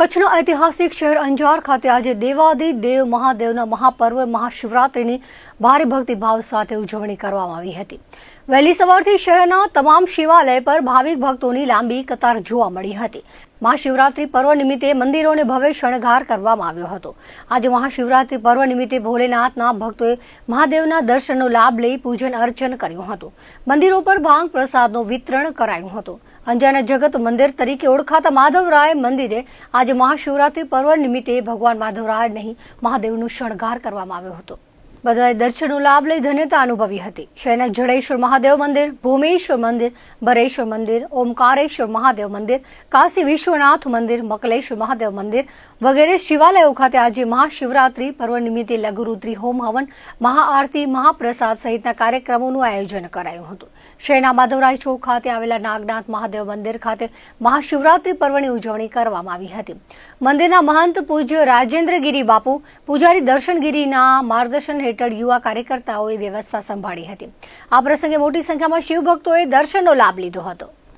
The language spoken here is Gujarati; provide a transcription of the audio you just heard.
કચ્છના ઐતિહાસિક શહેર અંજાર ખાતે આજે દેવાદી દેવ મહાદેવના મહાપર્વ મહાશિવરાત્રિની ભારે ભક્તિભાવ સાથે ઉજવણી કરવામાં આવી હતી. વહેલી સવારથી શહેરના તમામ શિવાલય પર ભાવિક ભક્તોની લાંબી કતાર જોવા મળી હતી. મહાશિવરાત્રી પર્વ નિમિત્તે મંદિરોને ભવ્ય શણગાર કરવામાં આવ્યો હતો. આજે મહાશિવરાત્રી પર્વ નિમિત્તે ભોલેનાથના ભક્તોએ મહાદેવના દર્શનનો લાભ લઈ પૂજન અર્ચન કર્યું હતું. મંદિરો પર ભાંગ પ્રસાદનું વિતરણ કરાયું હતું. અંજારના જગત મંદિર તરીકે ઓળખાતા માધવરાય મંદિરે આજે મહાશિવરાત્રી પર્વ નિમિત્તે ભગવાન માધવરાય નહીં, મહાદેવનું શણગાર કરવામાં આવ્યો હતો. બધાએ દર્શનનો લાભ લઈ ધન્યતા અનુભવી હતી. શહેરના જડેશ્વર મહાદેવ મંદિર, ભૂમેશ્વર મંદિર, ભરેશ્વર મંદિર, ઓમકારેશ્વર મહાદેવ મંદિર, કાશી વિશ્વનાથ મંદિર, મકલેશ્વર મહાદેવ મંદિર વગેરે શિવાલયો ખાતે આજે મહાશિવરાત્રી પર્વ નિમિત્તે લઘુરુદ્રી હોમ હવન, મહાઆરતી, મહાપ્રસાદ સહિતના કાર્યક્રમોનું આયોજન કરાયું હતું. શહેરના માધવરાય ચોક ખાતે આવેલા નાગનાથ મહાદેવ મંદિર ખાતે મહાશિવરાત્રી પર્વની ઉજવણી કરવામાં આવી હતી. મંદિરના મહંત પૂજ્ય રાજેન્દ્રગીરી બાપુ, પૂજારી દર્શનગીરીના માર્ગદર્શન હેઠળ યુવા કાર્યકર્તાઓએ વ્યવસ્થા સંભાળી હતી. આ પ્રસંગે મોટી સંખ્યામાં શિવભક્તોએ દર્શનનો લાભ લીધો હતો.